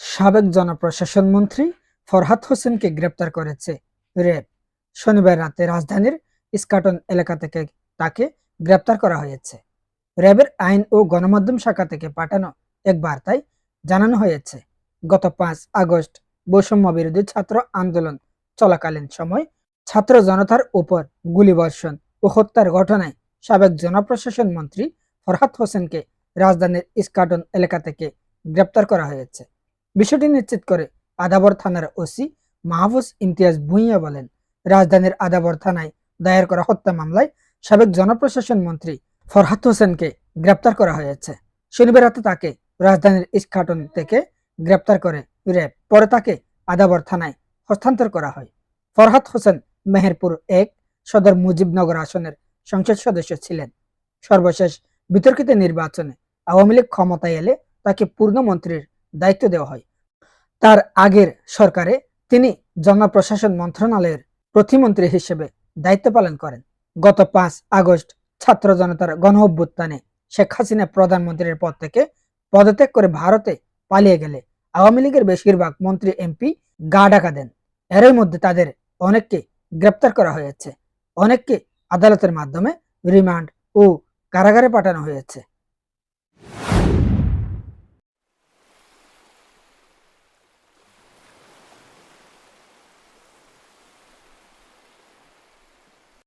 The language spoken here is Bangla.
সাবেক জনপ্রশাসন মন্ত্রী ফরহাদ হোসেনকে গ্রেপ্তার করেছে। র্যাব শনিবার রাতে রাজধানীর ইস্কাটন এলাকা থেকে তাকে গ্রেপ্তার করা হয়েছে। র্যাবের আইন ও গণমাধ্যম শাখা থেকে পাঠানো এক বার্তায় জানানো হয়েছে, গত পাঁচ আগস্ট বৈষম্য বিরোধী ছাত্র আন্দোলন চলাকালীন সময় ছাত্র জনতার উপর গুলিবর্ষণ ও হত্যার ঘটনায় সাবেক জনপ্রশাসন মন্ত্রী ফরহাদ হোসেনকে রাজধানীর ইস্কাটন এলাকা থেকে গ্রেপ্তার করা হয়েছে। বিষয়টি নিশ্চিত করে আদাবর থানার ওসি মাহফুজ ইমতিয়াজ ভুঁইয়া বলেন, রাজধানীর আদাবর থানায় দায়ের করা হত্যা মামলায় সাবেক জনপ্রশাসন মন্ত্রী ফরহাদ হোসেনকে গ্রেপ্তার করা হয়েছে। শনিবার রাতে তাকে রাজধানীর ইস্কাটন থেকে গ্রেপ্তার করে র্যাব। পরে তাকে আদাবর থানায় হস্তান্তর করা হয়। ফরহাদ হোসেন মেহেরপুর এক সদর মুজিবনগর আসনের সংসদ সদস্য ছিলেন। সর্বশেষ বিতর্কিত নির্বাচনে আওয়ামী লীগ ক্ষমতায় এলে তাকে পূর্ণমন্ত্রীর দায়িত্ব দেওয়া হয়। তার আগের সরকারে তিনি জনপ্রশাসন মন্ত্রণালয়ের প্রতিমন্ত্রী হিসেবে দায়িত্ব পালন করেন। গত পাঁচ আগস্ট ছাত্র জনতার গণ অভ্যুত্থানে শেখ হাসিনা প্রধানমন্ত্রীর পদ থেকে পদত্যাগ করে ভারতে পালিয়ে গেলে আওয়ামী লীগের বেশিরভাগ মন্ত্রী, এমপি গা ডাকা দেন। এরই মধ্যে তাদের অনেককে গ্রেপ্তার করা হয়েছে। অনেককে আদালতের মাধ্যমে রিমান্ড ও কারাগারে পাঠানো হয়েছে।